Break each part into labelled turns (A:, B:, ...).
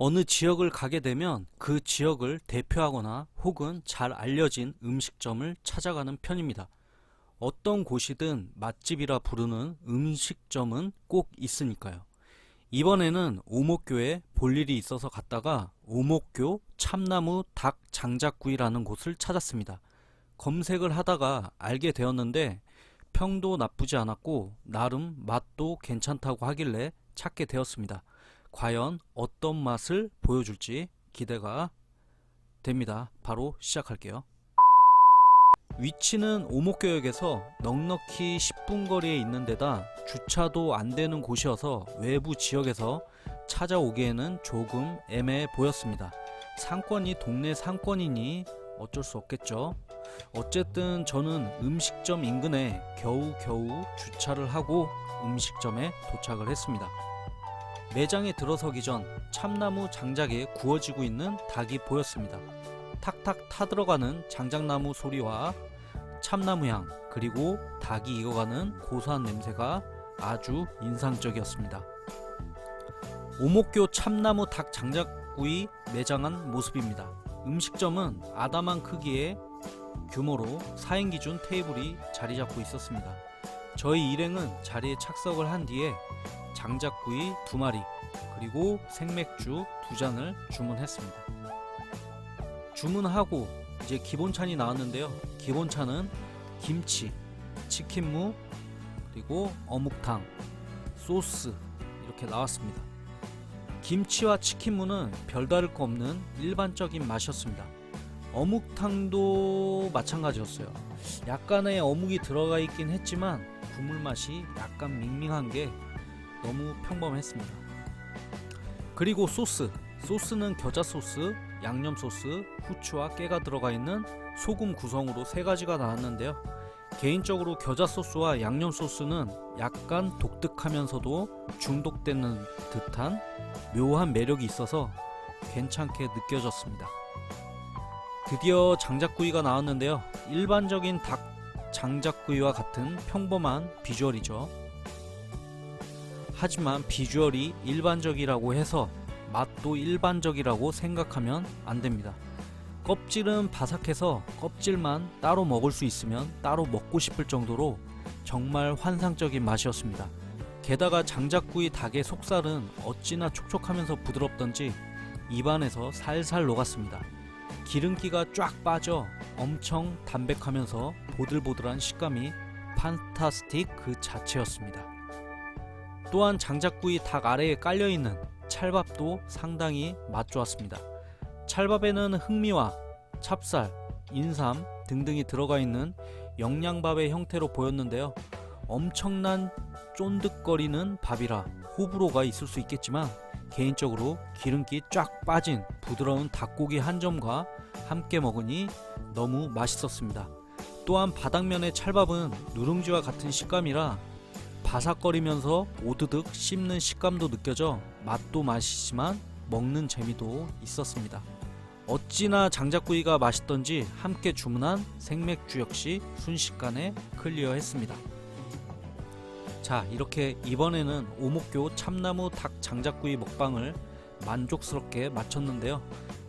A: 어느 지역을 가게 되면 그 지역을 대표하거나 혹은 잘 알려진 음식점을 찾아가는 편입니다. 어떤 곳이든 맛집이라 부르는 음식점은 꼭 있으니까요. 이번에는 오목교에 볼 일이 있어서 갔다가 오목교 참나무 닭 장작구이라는 곳을 찾았습니다. 검색을 하다가 알게 되었는데 평도 나쁘지 않았고 나름 맛도 괜찮다고 하길래 찾게 되었습니다. 과연 어떤 맛을 보여줄지 기대가 됩니다. 바로 시작할게요. 위치는 오목교역에서 넉넉히 10분 거리에 있는 데다 주차도 안 되는 곳이어서 외부 지역에서 찾아오기에는 조금 애매해 보였습니다. 상권이 동네 상권이니 어쩔 수 없겠죠. 어쨌든 저는 음식점 인근에 겨우겨우 주차를 하고 음식점에 도착을 했습니다. 매장에 들어서기 전 참나무 장작에 구워지고 있는 닭이 보였습니다. 탁탁 타들어가는 장작나무 소리와 참나무 향 그리고 닭이 익어가는 고소한 냄새가 아주 인상적이었습니다. 오목교 참나무 닭 장작구이 매장한 모습입니다. 음식점은 아담한 크기의 규모로 4인 기준 테이블이 자리 잡고 있었습니다. 저희 일행은 자리에 착석을 한 뒤에 장작구이 두 마리 그리고 생맥주 두 잔을 주문했습니다. 주문하고 이제 기본찬이 나왔는데요. 기본찬은 김치, 치킨무, 그리고 어묵탕, 소스 이렇게 나왔습니다. 김치와 치킨무는 별다를 거 없는 일반적인 맛이었습니다. 어묵탕도 마찬가지였어요. 약간의 어묵이 들어가 있긴 했지만 국물 맛이 약간 밍밍한 게 너무 평범했습니다. 그리고 소스, 소스는 겨자 소스, 양념 소스, 후추와 깨가 들어가 있는 소금 구성으로 세 가지가 나왔는데요. 개인적으로 겨자 소스와 양념 소스는 약간 독특하면서도 중독되는 듯한 묘한 매력이 있어서 괜찮게 느껴졌습니다. 드디어 장작구이가 나왔는데요. 일반적인 닭 장작구이와 같은 평범한 비주얼이죠. 하지만 비주얼이 일반적이라고 해서 맛도 일반적이라고 생각하면 안 됩니다. 껍질은 바삭해서 껍질만 따로 먹을 수 있으면 따로 먹고 싶을 정도로 정말 환상적인 맛이었습니다. 게다가 장작구이 닭의 속살은 어찌나 촉촉하면서 부드럽던지 입안에서 살살 녹았습니다. 기름기가 쫙 빠져 엄청 담백하면서 보들보들한 식감이 판타스틱 그 자체였습니다. 또한 장작구이 닭 아래에 깔려있는 찰밥도 상당히 맛 좋았습니다. 찰밥에는 흑미와 찹쌀, 인삼 등등이 들어가 있는 영양밥의 형태로 보였는데요. 엄청난 쫀득거리는 밥이라 호불호가 있을 수 있겠지만 개인적으로 기름기 쫙 빠진 부드러운 닭고기 한 점과 함께 먹으니 너무 맛있었습니다. 또한 바닥면의 찰밥은 누룽지와 같은 식감이라 바삭거리면서 오드득 씹는 식감도 느껴져 맛도 맛이지만 먹는 재미도 있었습니다. 어찌나 장작구이가 맛있던지 함께 주문한 생맥주 역시 순식간에 클리어했습니다. 자, 이렇게 이번에는 오목교 참나무 닭 장작구이 먹방을 만족스럽게 마쳤는데요.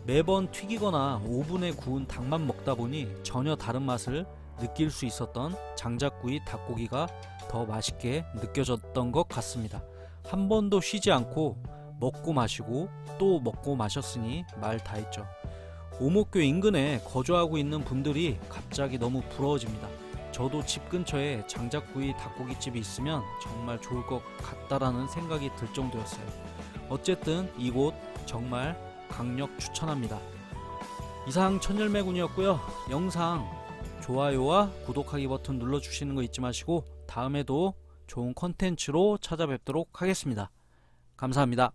A: 매번 튀기거나 오븐에 구운 닭만 먹다 보니 전혀 다른 맛을 느낄 수 있었던 장작구이 닭고기가 더 맛있게 느껴졌던 것 같습니다. 한 번도 쉬지 않고 먹고 마시고 또 먹고 마셨으니 말 다 했죠. 오목교 인근에 거주하고 있는 분들이 갑자기 너무 부러워집니다. 저도 집 근처에 장작구이 닭고기집이 있으면 정말 좋을 것 같다라는 생각이 들 정도였어요. 어쨌든 이곳 정말 강력 추천합니다. 이상 천열매군이었고요. 영상 좋아요와 구독하기 버튼 눌러주시는 거 잊지 마시고 다음에도 좋은 컨텐츠로 찾아뵙도록 하겠습니다. 감사합니다.